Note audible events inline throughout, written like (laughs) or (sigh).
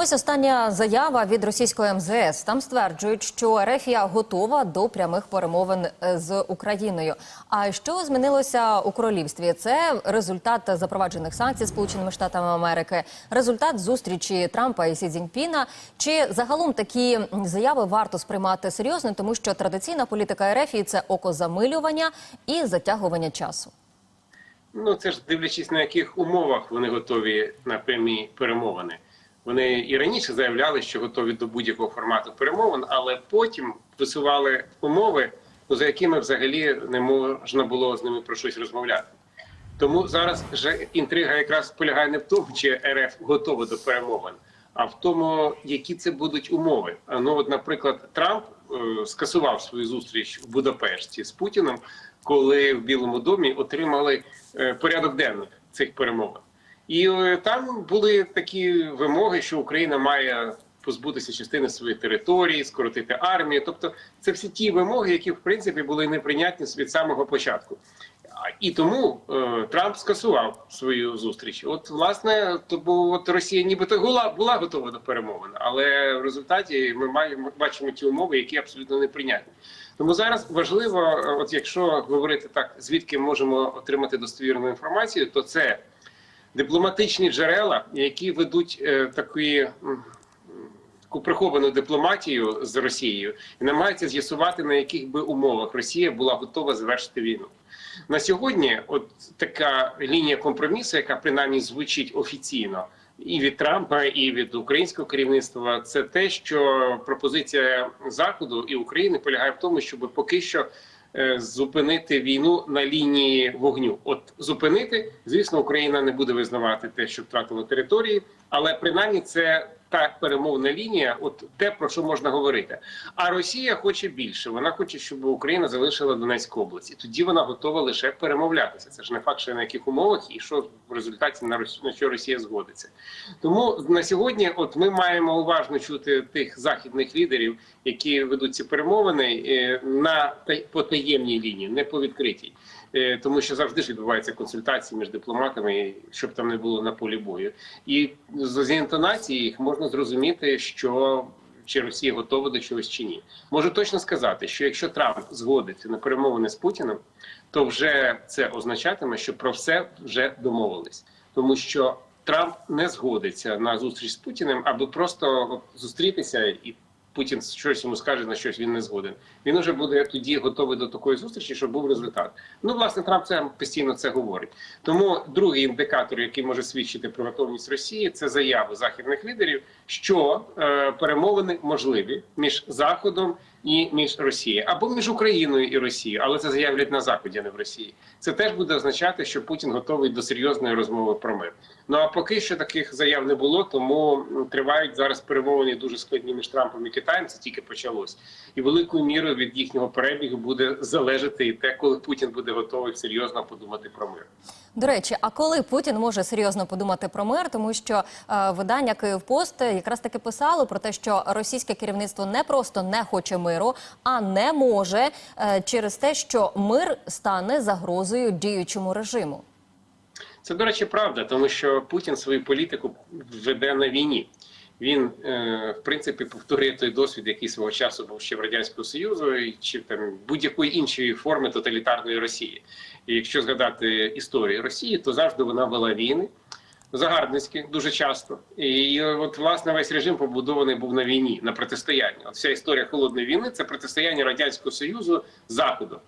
Ось остання заява від російської МЗС. Там стверджують, що Ерефія готова до прямих перемовин е, з Україною. А що змінилося у королівстві? Це результат запроваджених санкцій Сполученими Штатами Америки, результат зустрічі Трампа і Сі Цзіньпіна. Чи загалом такі заяви варто сприймати серйозно, тому що традиційна політика Ерефії – це окозамилювання і затягування часу. Ну це ж дивлячись на яких умовах вони готові на прямі перемовини. Вони і раніше заявляли, що готові до будь-якого формату перемовин, але потім висували умови, ну, за якими взагалі не можна було з ними про щось розмовляти. Тому зараз вже інтрига якраз полягає не в тому, чи РФ готова до перемовин, а в тому, які це будуть умови. Ну, от, наприклад, Трамп е, скасував свою зустріч в Будапешті з Путіним, коли в Білому домі отримали е, порядок денний цих перемовин. І е, там були такі вимоги, що Україна має позбутися частини своєї території, скоротити армію. Тобто, це всі ті вимоги, які в принципі були неприйнятні від самого початку. І тому е, Трамп скасував свою зустріч. От, власне, то бо от Росія нібито була, була готова до перемовин, але в результаті ми маємо бачимо ті умови, які абсолютно неприйнятні. Тому зараз важливо, е, от якщо говорити так, звідки можемо отримати достовірну інформацію, то це дипломатичні джерела, які ведуть е, такі. таку приховану дипломатію з Росією і намагаються з'ясувати на яких би умовах Росія була готова завершити війну. На сьогодні, от така лінія компромісу, яка принаймні звучить офіційно, і від Трампа, і від українського керівництва, це те, що пропозиція Заходу і України полягає в тому, щоб поки що зупинити війну на лінії вогню. От зупинити, звісно, Україна не буде визнавати те, що втратила території, але принаймні це та перемовна лінія, от те про що можна говорити. А Росія хоче більше. Вона хоче, щоб Україна залишила Донецьку область, і тоді вона готова лише перемовлятися. Це ж не факт, що на яких умовах і що в результаті на Росію на що Росія згодиться. Тому на сьогодні, от ми маємо уважно чути тих західних лідерів, які ведуть ці перемовини е, на та- по таємній лінії, не по відкритій. Е, Тому що завжди ж відбуваються консультації між дипломатами, щоб там не було на полі бою, і з інтонації їх можна зрозуміти, що чи Росія готова до чогось чи ні. Можу точно сказати, що якщо Трамп згодиться на перемовини з Путіним, то вже це означатиме, що про все вже домовились, тому що Трамп не згодиться на зустріч з Путіним, аби просто зустрітися і. Путін щось йому скаже, на щось він не згоден. Він вже буде тоді готовий до такої зустрічі, щоб був результат. Ну, власне, Трамп це постійно це говорить. Тому другий індикатор, який може свідчити про готовність Росії, це заяви західних лідерів, що е, перемовини можливі між Заходом і між Росією або між Україною і Росією, але це заявлять на Заході, а не в Росії. Це теж буде означати, що Путін готовий до серйозної розмови про мир. Ну а поки що таких заяв не було, тому тривають зараз перемовини дуже складні між Трампом і Китаєм. Це тільки почалось, і великою мірою від їхнього перебігу буде залежати і те, коли Путін буде готовий серйозно подумати про мир. До речі, а коли Путін може серйозно подумати про мир, тому що е, видання Київпост якраз таки писало про те, що російське керівництво не просто не хоче миру, а не може е, через те, що мир стане загрозою діючому режиму. Це, до речі, правда, тому що Путін свою політику веде на війні. Він, е, в принципі, повторює той досвід, який свого часу був ще в радянського союзу, чи там будь-якої іншої форми тоталітарної Росії. І якщо згадати історію Росії, то завжди вона вела війни. Загарбницькі дуже часто, і от власне весь режим побудований був на війні, на протистоянні. От вся історія холодної війни це протистояння радянського союзу заходу.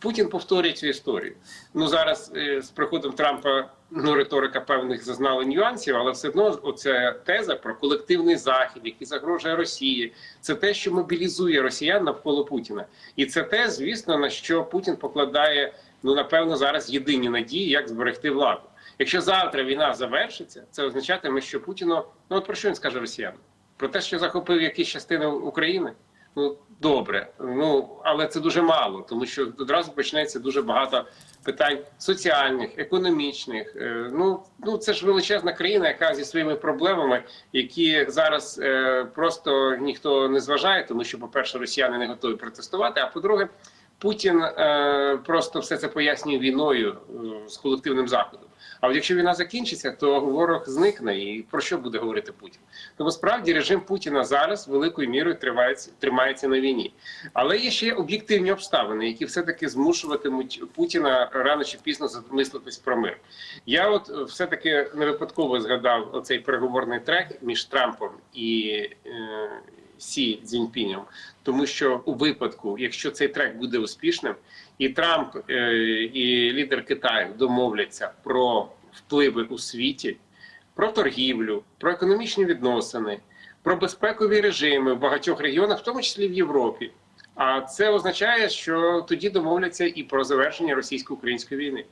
Путін повторює цю історію. Ну зараз е, з приходом Трампа ну риторика певних зазнала нюансів, але все одно оця теза про колективний захід, який загрожує Росії, це те, що мобілізує росіян навколо Путіна, і це те, звісно, на що Путін покладає ну напевно зараз єдині надії, як зберегти владу. Якщо завтра війна завершиться, це означатиме, що Путіну ну от про що він скаже росіянам? Про те, що захопив якісь частини України. Ну добре, ну але це дуже мало, тому що одразу почнеться дуже багато питань соціальних, економічних. Е, ну ну це ж величезна країна, яка зі своїми проблемами, які зараз е, просто ніхто не зважає, тому що, по перше, росіяни не готові протестувати. А по-друге, Путін е, просто все це пояснює війною е, з колективним заходом. А от якщо війна закінчиться, то ворог зникне, і про що буде говорити Путін? Тому справді режим Путіна зараз великою мірою тривається, тримається на війні. Але є ще об'єктивні обставини, які все-таки змушуватимуть Путіна рано чи пізно замислитись про мир. Я от е, все-таки не випадково згадав оцей переговорний трек між Трампом і е, Сі Цзіньпінем, тому що у випадку, якщо цей трек буде успішним, і Трамп е, і лідер Китаю домовляться про впливи у світі, про торгівлю, про економічні відносини, про безпекові режими в багатьох регіонах, в тому числі в Європі. А це означає, що тоді домовляться і про завершення російсько-української війни.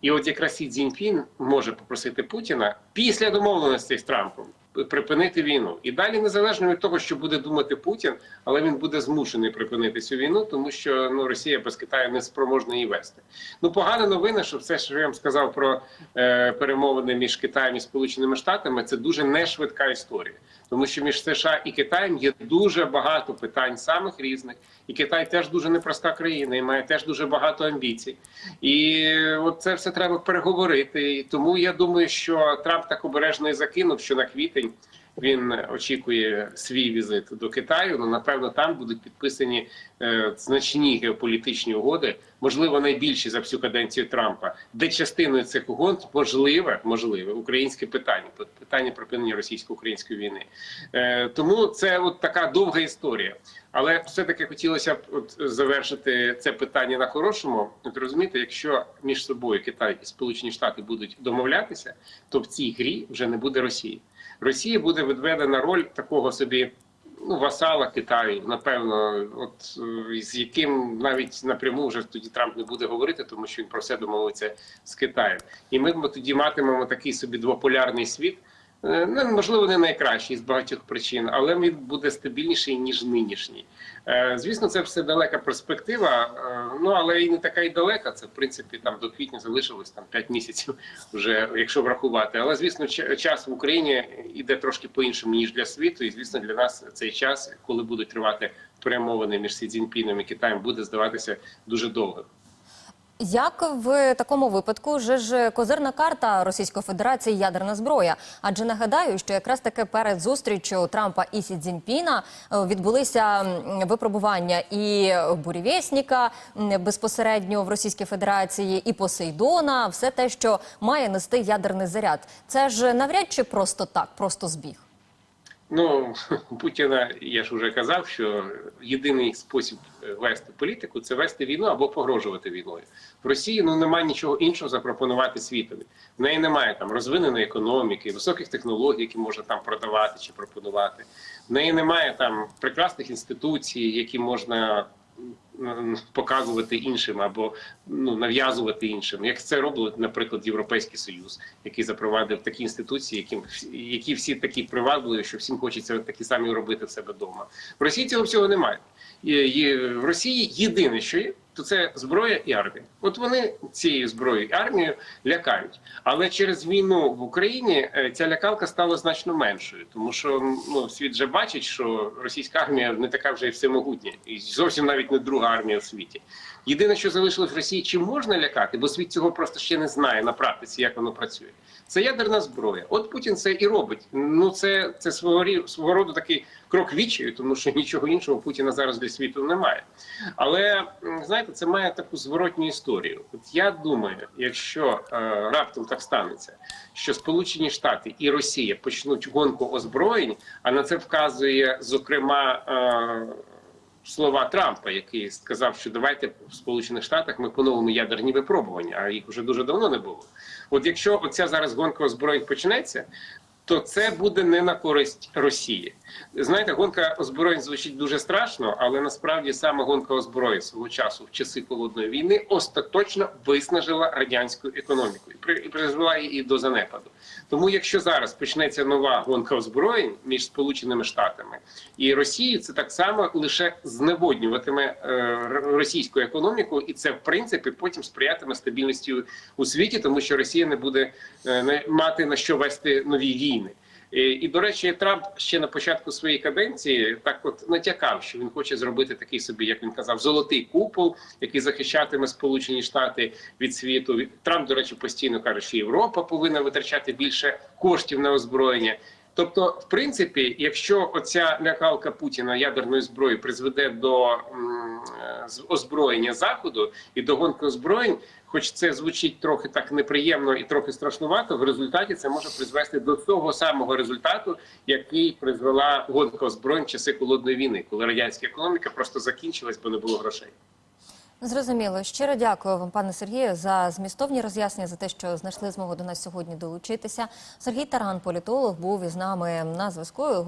І от якраз Сі Цзіньпін може попросити Путіна після домовленостей з Трампом припинити війну. І далі, незалежно від того, що буде думати Путін, але він буде змушений припинити цю війну, тому що ну Росія без Китаю не спроможна її вести. Ну погана новина, що все, що я вам сказав про е, перемовини між Китаєм і Сполученими Штатами, це дуже нешвидка історія, тому що між США і Китаєм є дуже багато питань самих різних, і Китай теж дуже непроста країна, і має теж дуже багато амбіцій. І от це все треба переговорити. І тому я думаю, що Трамп так обережно і закинув, що на квітень він очікує свій візит до Китаю. Ну напевно, там будуть підписані е, значні геополітичні угоди, можливо, найбільші за всю каденцію Трампа, де частиною цих угод можливе, можливе українське питання, питання припинення російсько-української війни. Е, тому це от така довга історія. Але все-таки хотілося б от завершити це питання на хорошому. От розумієте, якщо між собою Китай і Сполучені Штати будуть домовлятися, то в цій грі вже не буде Росії. Росія буде відведена роль такого собі ну, васала Китаю, напевно, от е, з яким навіть напряму вже тоді Трамп не буде говорити, тому що він про все домовиться з Китаєм. І ми тоді матимемо такий собі двополярний світ. Е, Ну, можливо, не найкращий з багатьох причин, але він буде стабільніший ніж нинішній. Е, Звісно, це все далека перспектива. е, Ну але і не така й далека. Це в принципі там до квітня залишилось там 5 місяців, вже якщо врахувати. Але звісно, час в Україні іде трошки по іншому ніж для світу. І звісно, для нас цей час, коли будуть тривати перемовини між Сі Цзіньпіном і Китаєм, буде здаватися дуже довго. Як в такому випадку же ж козирна карта Російської Федерації ядерна зброя? Адже нагадаю, що якраз таки перед зустрічю Трампа і Сі Цзіньпіна е, відбулися випробування і бурєвєсника безпосередньо в Російській Федерації, і Посейдона, все те, що має нести ядерний заряд. Це ж навряд чи просто так, просто збіг. Ну (laughs) Путіна я ж вже казав, що єдиний спосіб е, вести політику це вести війну або погрожувати війною. В Росії ну немає нічого іншого запропонувати світові. В неї немає там розвиненої економіки, високих технологій, які можна там продавати чи пропонувати. В неї немає там прекрасних інституцій, які можна показувати іншим або ну нав'язувати іншим, як це робить, наприклад, Європейський Союз, який запровадив такі інституції, які, які всі такі привабливі, що всім хочеться такі самі робити в себе вдома. В Росії цього всього немає. І в Росії єдине, що є, то це зброя і армія. От вони цією зброєю і армією лякають. Але через війну в Україні е, ця лякалка стала значно меншою, тому що ну світ вже бачить, що російська армія не така вже й всемогутня, і зовсім навіть не друга армія в світі. Єдине, що залишилось в Росії, чи можна лякати, бо світ цього просто ще не знає на практиці, як воно працює. Це ядерна зброя. От Путін це і робить. Ну це, це свого, свого роду такий крок вічаю, тому що нічого іншого Путіна зараз для світу немає. Але знаєте, це має таку зворотню історію. От я думаю, якщо е, раптом так станеться, що Сполучені Штати і Росія почнуть гонку озброєнь, а на це вказує зокрема. Е, Слова Трампа, який сказав, що давайте в Сполучених Штатах ми поновимо ядерні випробування, а їх вже дуже давно не було. От якщо оця зараз гонка озброєнь почнеться, то це буде не на користь Росії. Знаєте, гонка озброєнь звучить дуже страшно, але насправді саме гонка озброєнь свого часу в часи холодної війни остаточно виснажила радянську економіку і при- призвела її до занепаду. Тому, якщо зараз почнеться нова гонка озброєнь між Сполученими Штатами і Росією, це так само лише зневоднюватиме е, російську економіку, і це в принципі потім сприятиме стабільності у- світі, тому що Росія не буде е, мати на що вести нові війни. І, і до речі, Трамп ще на початку своєї каденції так от натякав, що він хоче зробити такий собі, як він казав, золотий купол, який захищатиме Сполучені Штати від світу. Трамп, до речі, постійно каже, що Європа повинна витрачати більше коштів на озброєння. Тобто, в принципі, якщо оця лякалка Путіна ядерної зброї призведе до м, е, озброєння заходу і до гонки озброєнь, хоч це звучить трохи так неприємно і трохи страшнувато, в результаті це може призвести до того самого результату, який призвела гонка озброєнь в часи холодної війни, коли радянська економіка просто закінчилась, бо не було грошей. Зрозуміло. Щиро дякую вам, пане Сергію, за змістовні роз'яснення, за те, що знайшли змогу до нас сьогодні долучитися. Сергій Таран, політолог, був із нами на зв'язку.